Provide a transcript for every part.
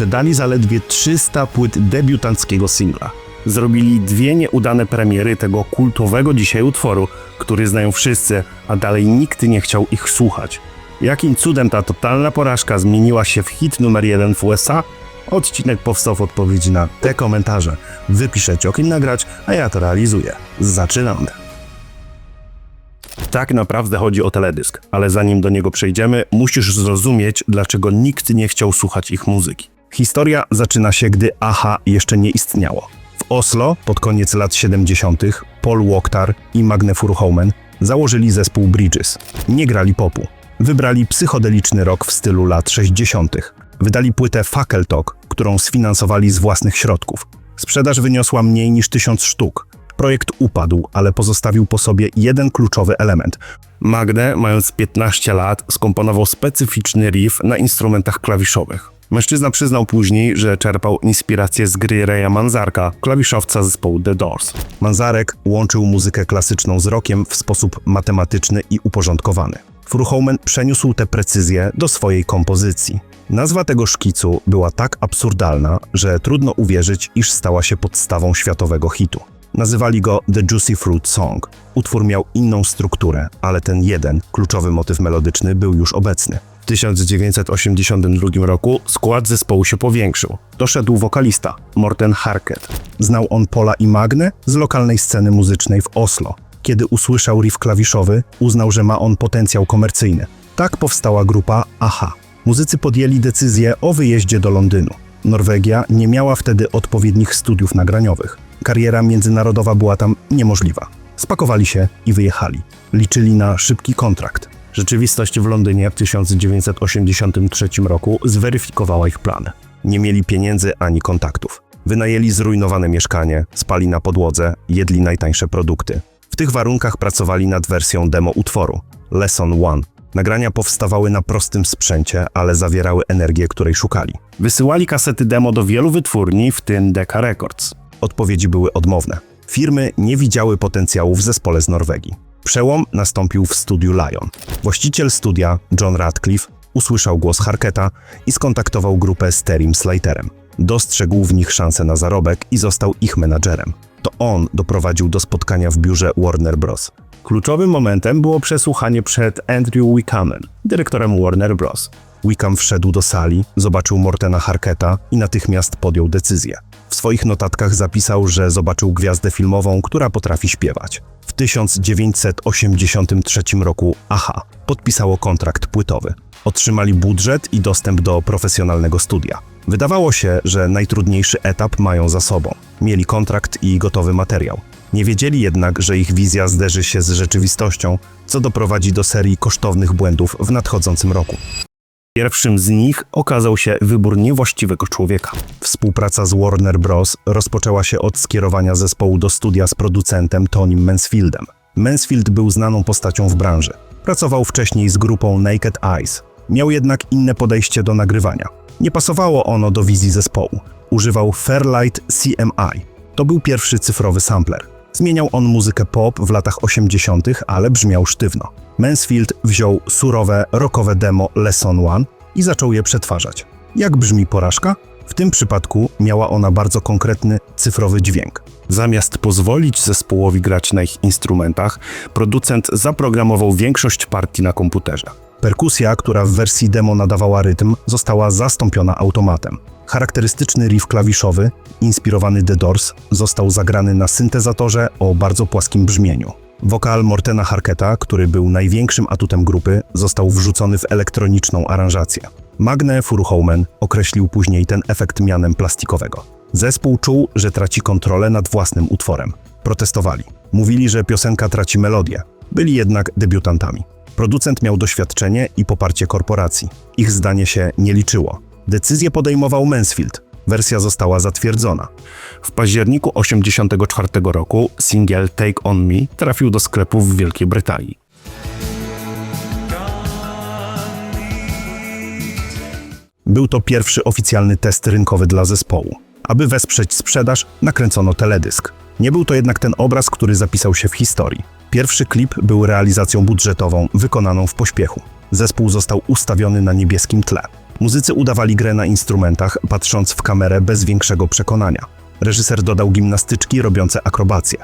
sprzedali zaledwie 300 płyt debiutanckiego singla. Zrobili dwie nieudane premiery tego kultowego dzisiaj utworu, który znają wszyscy, a dalej nikt nie chciał ich słuchać. Jakim cudem ta totalna porażka zmieniła się w hit numer jeden w USA? Odcinek powstał w odpowiedzi na te komentarze. Wy piszecie o kim nagrać, a ja to realizuję. Zaczynamy. Tak naprawdę chodzi o teledysk, ale zanim do niego przejdziemy, musisz zrozumieć, dlaczego nikt nie chciał słuchać ich muzyki. Historia zaczyna się, gdy AHA jeszcze nie istniało. W Oslo pod koniec lat 70. Paul Wokhtar i Magne Furhomen założyli zespół Bridges. Nie grali popu. Wybrali psychodeliczny rock w stylu lat 60. Wydali płytę Fackeltalk, którą sfinansowali z własnych środków. Sprzedaż wyniosła mniej niż tysiąc sztuk. Projekt upadł, ale pozostawił po sobie jeden kluczowy element. Magne, mając 15 lat, skomponował specyficzny riff na instrumentach klawiszowych. Mężczyzna przyznał później, że czerpał inspirację z gry Reya Manzarka, klawiszowca zespołu The Doors. Manzarek łączył muzykę klasyczną z rockiem w sposób matematyczny i uporządkowany. Fruhomen przeniósł tę precyzję do swojej kompozycji. Nazwa tego szkicu była tak absurdalna, że trudno uwierzyć, iż stała się podstawą światowego hitu. Nazywali go The Juicy Fruit Song. Utwór miał inną strukturę, ale ten jeden, kluczowy motyw melodyczny był już obecny. W 1982 roku skład zespołu się powiększył. Doszedł wokalista, Morten Harket. Znał on Pola i Magnę z lokalnej sceny muzycznej w Oslo. Kiedy usłyszał riff klawiszowy, uznał, że ma on potencjał komercyjny. Tak powstała grupa AHA. Muzycy podjęli decyzję o wyjeździe do Londynu. Norwegia nie miała wtedy odpowiednich studiów nagraniowych. Kariera międzynarodowa była tam niemożliwa. Spakowali się i wyjechali. Liczyli na szybki kontrakt. Rzeczywistość w Londynie w 1983 roku zweryfikowała ich plany. Nie mieli pieniędzy ani kontaktów. Wynajęli zrujnowane mieszkanie, spali na podłodze, jedli najtańsze produkty. W tych warunkach pracowali nad wersją demo utworu Lesson One. Nagrania powstawały na prostym sprzęcie, ale zawierały energię, której szukali. Wysyłali kasety demo do wielu wytwórni, w tym Decca Records. Odpowiedzi były odmowne. Firmy nie widziały potencjału w zespole z Norwegii. Przełom nastąpił w studiu Lion. Właściciel studia, John Radcliffe, usłyszał głos Harketa i skontaktował grupę z Terim Slaterem. Dostrzegł w nich szansę na zarobek i został ich menadżerem. To on doprowadził do spotkania w biurze Warner Bros. Kluczowym momentem było przesłuchanie przed Andrew Wickhamem, dyrektorem Warner Bros. Wickham wszedł do sali, zobaczył Mortena Harketa i natychmiast podjął decyzję. W swoich notatkach zapisał, że zobaczył gwiazdę filmową, która potrafi śpiewać. W 1983 roku AHA podpisało kontrakt płytowy. Otrzymali budżet i dostęp do profesjonalnego studia. Wydawało się, że najtrudniejszy etap mają za sobą. Mieli kontrakt i gotowy materiał. Nie wiedzieli jednak, że ich wizja zderzy się z rzeczywistością, co doprowadzi do serii kosztownych błędów w nadchodzącym roku. Pierwszym z nich okazał się wybór niewłaściwego człowieka. Współpraca z Warner Bros. rozpoczęła się od skierowania zespołu do studia z producentem Tonym Mansfieldem. Mansfield był znaną postacią w branży. Pracował wcześniej z grupą Naked Eyes. Miał jednak inne podejście do nagrywania. Nie pasowało ono do wizji zespołu. Używał Fairlight CMI. To był pierwszy cyfrowy sampler. Zmieniał on muzykę pop w latach 80., ale brzmiał sztywno. Mansfield wziął surowe, rockowe demo Lesson One i zaczął je przetwarzać. Jak brzmi porażka? W tym przypadku miała ona bardzo konkretny, cyfrowy dźwięk. Zamiast pozwolić zespołowi grać na ich instrumentach, producent zaprogramował większość partii na komputerze. Perkusja, która w wersji demo nadawała rytm, została zastąpiona automatem. Charakterystyczny riff klawiszowy, inspirowany The Doors, został zagrany na syntezatorze o bardzo płaskim brzmieniu. Wokal Mortena Harketa, który był największym atutem grupy, został wrzucony w elektroniczną aranżację. Magne Furhomen określił później ten efekt mianem plastikowego. Zespół czuł, że traci kontrolę nad własnym utworem. Protestowali. Mówili, że piosenka traci melodię. Byli jednak debiutantami. Producent miał doświadczenie i poparcie korporacji. Ich zdanie się nie liczyło. Decyzję podejmował Mansfield. Wersja została zatwierdzona. W październiku 1984 roku singiel Take On Me trafił do sklepów w Wielkiej Brytanii. Był to pierwszy oficjalny test rynkowy dla zespołu. Aby wesprzeć sprzedaż, nakręcono teledysk. Nie był to jednak ten obraz, który zapisał się w historii. Pierwszy klip był realizacją budżetową wykonaną w pośpiechu. Zespół został ustawiony na niebieskim tle. Muzycy udawali grę na instrumentach, patrząc w kamerę bez większego przekonania. Reżyser dodał gimnastyczki robiące akrobacje.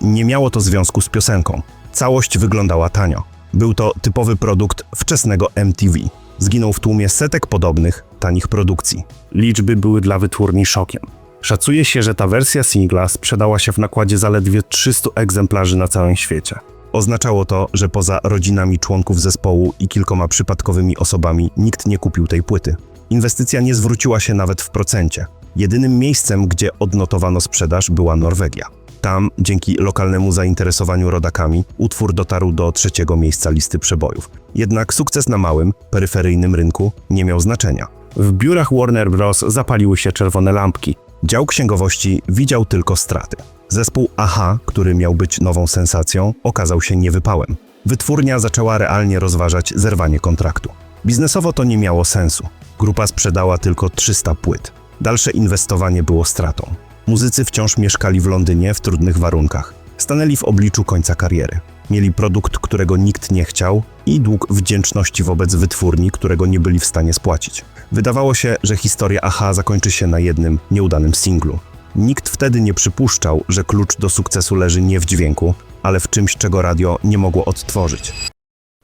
Nie miało to związku z piosenką. Całość wyglądała tanio. Był to typowy produkt wczesnego MTV. Zginął w tłumie setek podobnych, tanich produkcji. Liczby były dla wytwórni szokiem. Szacuje się, że ta wersja singla sprzedała się w nakładzie zaledwie 300 egzemplarzy na całym świecie. Oznaczało to, że poza rodzinami członków zespołu i kilkoma przypadkowymi osobami nikt nie kupił tej płyty. Inwestycja nie zwróciła się nawet w procencie. Jedynym miejscem, gdzie odnotowano sprzedaż, była Norwegia. Tam, dzięki lokalnemu zainteresowaniu rodakami, utwór dotarł do trzeciego miejsca listy przebojów. Jednak sukces na małym, peryferyjnym rynku nie miał znaczenia. W biurach Warner Bros. zapaliły się czerwone lampki. Dział księgowości widział tylko straty. Zespół AHA, który miał być nową sensacją, okazał się niewypałem. Wytwórnia zaczęła realnie rozważać zerwanie kontraktu. Biznesowo to nie miało sensu. Grupa sprzedała tylko 300 płyt. Dalsze inwestowanie było stratą. Muzycy wciąż mieszkali w Londynie w trudnych warunkach. Stanęli w obliczu końca kariery. Mieli produkt, którego nikt nie chciał i dług wdzięczności wobec wytwórni, którego nie byli w stanie spłacić. Wydawało się, że historia AHA zakończy się na jednym nieudanym singlu. Nikt wtedy nie przypuszczał, że klucz do sukcesu leży nie w dźwięku, ale w czymś, czego radio nie mogło odtworzyć.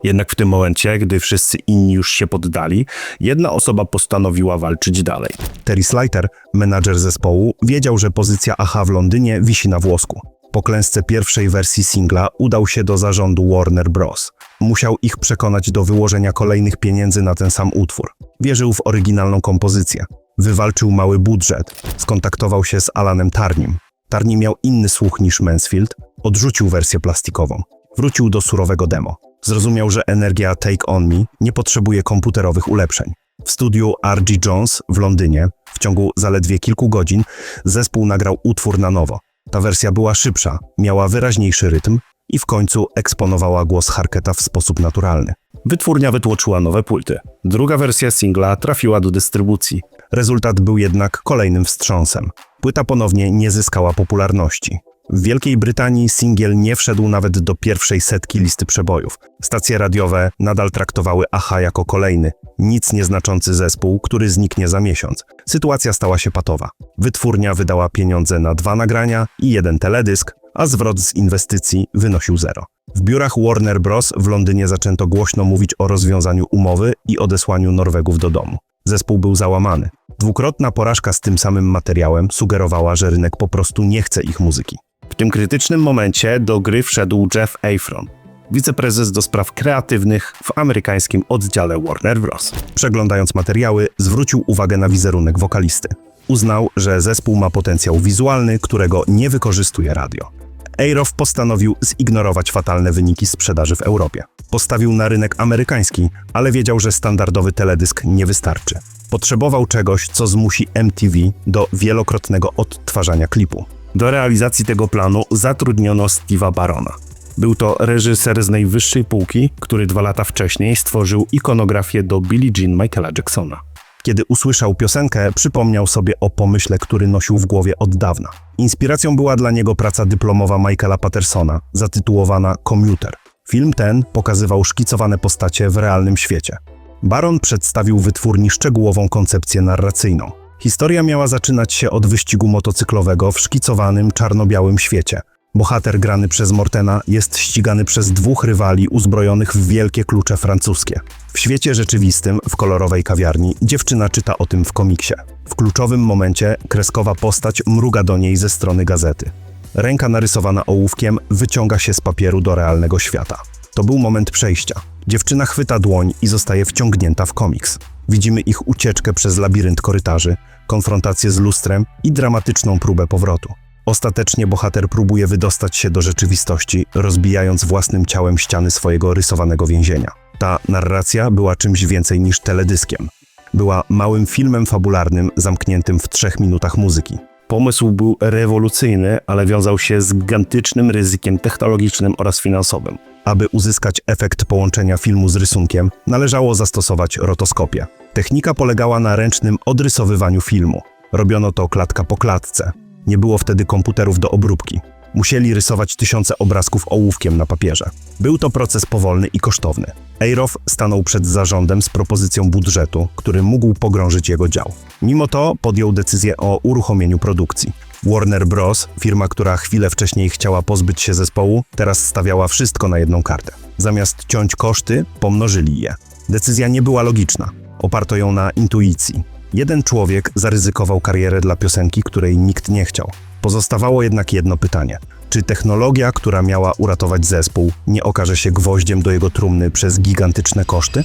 Jednak w tym momencie, gdy wszyscy inni już się poddali, jedna osoba postanowiła walczyć dalej. Terry Slater, menadżer zespołu, wiedział, że pozycja AHA w Londynie wisi na włosku. Po klęsce pierwszej wersji singla udał się do zarządu Warner Bros. Musiał ich przekonać do wyłożenia kolejnych pieniędzy na ten sam utwór. Wierzył w oryginalną kompozycję. Wywalczył mały budżet. Skontaktował się z Alanem Tarnim. Tarni miał inny słuch niż Mansfield. Odrzucił wersję plastikową. Wrócił do surowego demo. Zrozumiał, że energia Take On Me nie potrzebuje komputerowych ulepszeń. W studiu R.G. Jones w Londynie w ciągu zaledwie kilku godzin zespół nagrał utwór na nowo. Ta wersja była szybsza, miała wyraźniejszy rytm i w końcu eksponowała głos Harketa w sposób naturalny. Wytwórnia wytłoczyła nowe płyty. Druga wersja singla trafiła do dystrybucji. Rezultat był jednak kolejnym wstrząsem. Płyta ponownie nie zyskała popularności. W Wielkiej Brytanii singiel nie wszedł nawet do pierwszej setki listy przebojów. Stacje radiowe nadal traktowały AHA jako kolejny, nic nieznaczący zespół, który zniknie za miesiąc. Sytuacja stała się patowa. Wytwórnia wydała pieniądze na dwa nagrania i jeden teledysk, a zwrot z inwestycji wynosił zero. W biurach Warner Bros. w Londynie zaczęto głośno mówić o rozwiązaniu umowy i odesłaniu Norwegów do domu. Zespół był załamany. Dwukrotna porażka z tym samym materiałem sugerowała, że rynek po prostu nie chce ich muzyki. W tym krytycznym momencie do gry wszedł Jeff Afron, wiceprezes do spraw kreatywnych w amerykańskim oddziale Warner Bros. Przeglądając materiały, zwrócił uwagę na wizerunek wokalisty. Uznał, że zespół ma potencjał wizualny, którego nie wykorzystuje radio. Aerof postanowił zignorować fatalne wyniki sprzedaży w Europie. Postawił na rynek amerykański, ale wiedział, że standardowy teledysk nie wystarczy. Potrzebował czegoś, co zmusi MTV do wielokrotnego odtwarzania klipu. Do realizacji tego planu zatrudniono Steve'a Barona. Był to reżyser z najwyższej półki, który dwa lata wcześniej stworzył ikonografię do Billie Jean Michaela Jacksona. Kiedy usłyszał piosenkę, przypomniał sobie o pomyśle, który nosił w głowie od dawna. Inspiracją była dla niego praca dyplomowa Michaela Pattersona, zatytułowana Commuter. Film ten pokazywał szkicowane postacie w realnym świecie. Baron przedstawił wytwórni szczegółową koncepcję narracyjną. Historia miała zaczynać się od wyścigu motocyklowego w szkicowanym czarno-białym świecie. Bohater grany przez Mortena jest ścigany przez dwóch rywali uzbrojonych w wielkie klucze francuskie. W świecie rzeczywistym, w kolorowej kawiarni, dziewczyna czyta o tym w komiksie. W kluczowym momencie kreskowa postać mruga do niej ze strony gazety. Ręka narysowana ołówkiem wyciąga się z papieru do realnego świata. To był moment przejścia. Dziewczyna chwyta dłoń i zostaje wciągnięta w komiks. Widzimy ich ucieczkę przez labirynt korytarzy, konfrontację z lustrem i dramatyczną próbę powrotu. Ostatecznie bohater próbuje wydostać się do rzeczywistości, rozbijając własnym ciałem ściany swojego rysowanego więzienia. Ta narracja była czymś więcej niż teledyskiem. Była małym filmem fabularnym zamkniętym w trzech minutach muzyki. Pomysł był rewolucyjny, ale wiązał się z gigantycznym ryzykiem technologicznym oraz finansowym. Aby uzyskać efekt połączenia filmu z rysunkiem, należało zastosować rotoskopię. Technika polegała na ręcznym odrysowywaniu filmu. Robiono to klatka po klatce. Nie było wtedy komputerów do obróbki. Musieli rysować tysiące obrazków ołówkiem na papierze. Był to proces powolny i kosztowny. Eyroff stanął przed zarządem z propozycją budżetu, który mógł pogrążyć jego dział. Mimo to podjął decyzję o uruchomieniu produkcji. Warner Bros., firma, która chwilę wcześniej chciała pozbyć się zespołu, teraz stawiała wszystko na jedną kartę. Zamiast ciąć koszty, pomnożyli je. Decyzja nie była logiczna. Oparto ją na intuicji. Jeden człowiek zaryzykował karierę dla piosenki, której nikt nie chciał. Pozostawało jednak jedno pytanie. Czy technologia, która miała uratować zespół, nie okaże się gwoździem do jego trumny przez gigantyczne koszty?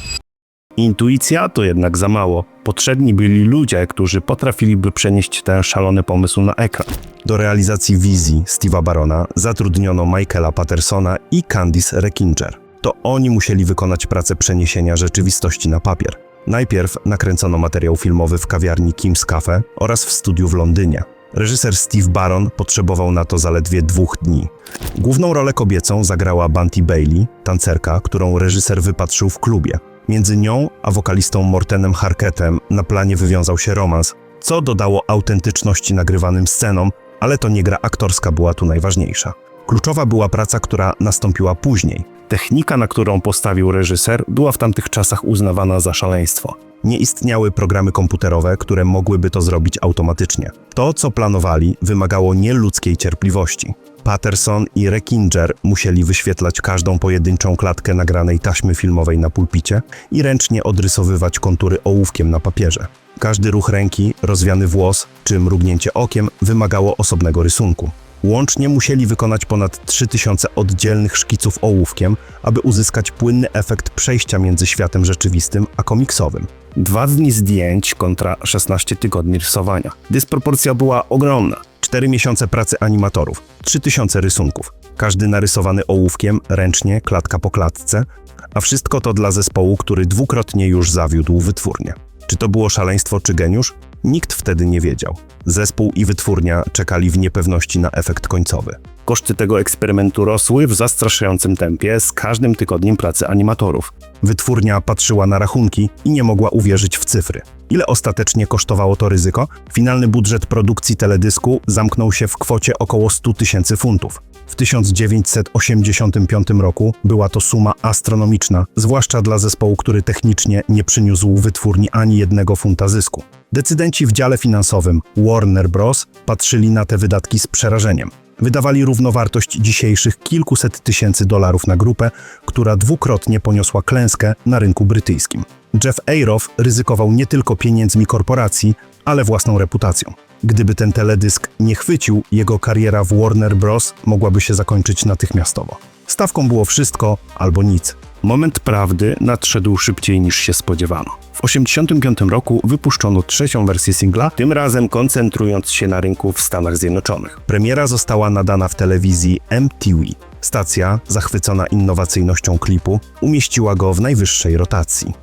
Intuicja to jednak za mało. Potrzebni byli ludzie, którzy potrafiliby przenieść ten szalony pomysł na ekran. Do realizacji wizji Steve'a Barona zatrudniono Michaela Pattersona i Candice Reckinger. To oni musieli wykonać pracę przeniesienia rzeczywistości na papier. Najpierw nakręcono materiał filmowy w kawiarni Kim's Cafe oraz w studiu w Londynie. Reżyser Steve Baron potrzebował na to zaledwie dwóch dni. Główną rolę kobiecą zagrała Bunty Bailey, tancerka, którą reżyser wypatrzył w klubie. Między nią a wokalistą Mortenem Harkettem na planie wywiązał się romans, co dodało autentyczności nagrywanym scenom, ale to nie gra aktorska była tu najważniejsza. Kluczowa była praca, która nastąpiła później. Technika, na którą postawił reżyser, była w tamtych czasach uznawana za szaleństwo. Nie istniały programy komputerowe, które mogłyby to zrobić automatycznie. To, co planowali, wymagało nieludzkiej cierpliwości. Patterson i Reckinger musieli wyświetlać każdą pojedynczą klatkę nagranej taśmy filmowej na pulpicie i ręcznie odrysowywać kontury ołówkiem na papierze. Każdy ruch ręki, rozwiany włos czy mrugnięcie okiem wymagało osobnego rysunku. Łącznie musieli wykonać ponad 3000 oddzielnych szkiców ołówkiem, aby uzyskać płynny efekt przejścia między światem rzeczywistym a komiksowym. Dwa dni zdjęć kontra 16 tygodni rysowania. Dysproporcja była ogromna. 4 miesiące pracy animatorów, 3000 rysunków. Każdy narysowany ołówkiem, ręcznie, klatka po klatce, a wszystko to dla zespołu, który dwukrotnie już zawiódł wytwórnię. Czy to było szaleństwo czy geniusz? Nikt wtedy nie wiedział. Zespół i wytwórnia czekali w niepewności na efekt końcowy. Koszty tego eksperymentu rosły w zastraszającym tempie z każdym tygodniem pracy animatorów. Wytwórnia patrzyła na rachunki i nie mogła uwierzyć w cyfry. Ile ostatecznie kosztowało to ryzyko? Finalny budżet produkcji teledysku zamknął się w kwocie około 100 tysięcy funtów. W 1985 roku była to suma astronomiczna, zwłaszcza dla zespołu, który technicznie nie przyniósł wytwórni ani jednego funta zysku. Decydenci w dziale finansowym Warner Bros. patrzyli na te wydatki z przerażeniem. Wydawali równowartość dzisiejszych kilkuset tysięcy dolarów na grupę, która dwukrotnie poniosła klęskę na rynku brytyjskim. Jeff Eyroff ryzykował nie tylko pieniędzmi korporacji, ale własną reputacją. Gdyby ten teledysk nie chwycił, jego kariera w Warner Bros. mogłaby się zakończyć natychmiastowo. Stawką było wszystko albo nic. Moment prawdy nadszedł szybciej niż się spodziewano. W 1985 roku wypuszczono trzecią wersję singla, tym razem koncentrując się na rynku w Stanach Zjednoczonych. Premiera została nadana w telewizji MTV. Stacja, zachwycona innowacyjnością klipu, umieściła go w najwyższej rotacji.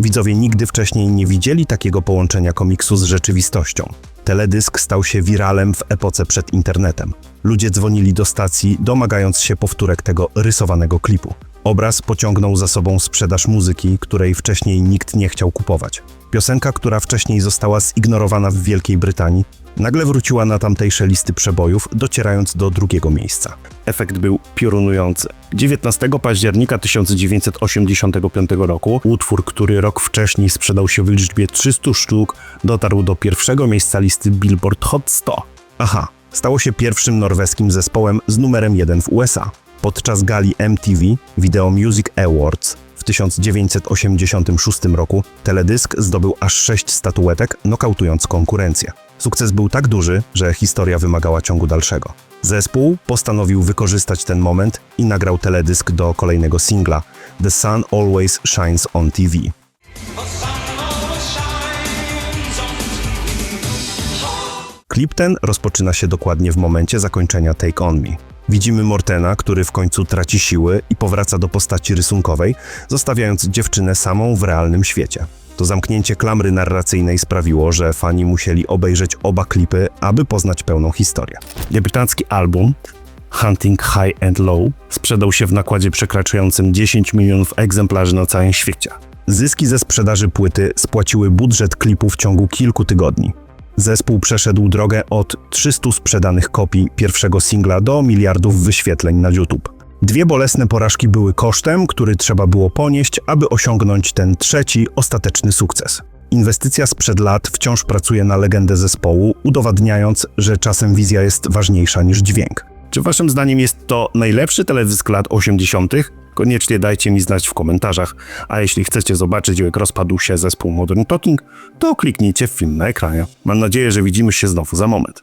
Widzowie nigdy wcześniej nie widzieli takiego połączenia komiksu z rzeczywistością. Teledysk stał się wiralem w epoce przed internetem. Ludzie dzwonili do stacji, domagając się powtórek tego rysowanego klipu. Obraz pociągnął za sobą sprzedaż muzyki, której wcześniej nikt nie chciał kupować. Piosenka, która wcześniej została zignorowana w Wielkiej Brytanii, nagle wróciła na tamtejsze listy przebojów, docierając do drugiego miejsca. Efekt był piorunujący. 19 października 1985 roku utwór, który rok wcześniej sprzedał się w liczbie 300 sztuk, dotarł do pierwszego miejsca listy Billboard Hot 100. Aha, stało się pierwszym norweskim zespołem z numerem 1 w USA. Podczas gali MTV Video Music Awards 1986 roku teledysk zdobył aż sześć statuetek, nokautując konkurencję. Sukces był tak duży, że historia wymagała ciągu dalszego. Zespół postanowił wykorzystać ten moment i nagrał teledysk do kolejnego singla The Sun Always Shines on TV. Klip ten rozpoczyna się dokładnie w momencie zakończenia Take On Me. Widzimy Mortena, który w końcu traci siły i powraca do postaci rysunkowej, zostawiając dziewczynę samą w realnym świecie. To zamknięcie klamry narracyjnej sprawiło, że fani musieli obejrzeć oba klipy, aby poznać pełną historię. Debiutancki album Hunting High and Low sprzedał się w nakładzie przekraczającym 10 milionów egzemplarzy na całym świecie. Zyski ze sprzedaży płyty spłaciły budżet klipu w ciągu kilku tygodni. Zespół przeszedł drogę od 300 sprzedanych kopii pierwszego singla do miliardów wyświetleń na YouTube. Dwie bolesne porażki były kosztem, który trzeba było ponieść, aby osiągnąć ten trzeci, ostateczny sukces. Inwestycja sprzed lat wciąż pracuje na legendę zespołu, udowadniając, że czasem wizja jest ważniejsza niż dźwięk. Czy waszym zdaniem jest to najlepszy teledysk lat 80.? Koniecznie dajcie mi znać w komentarzach, a jeśli chcecie zobaczyć jak rozpadł się zespół Modern Talking, to kliknijcie w film na ekranie. Mam nadzieję, że widzimy się znowu za moment.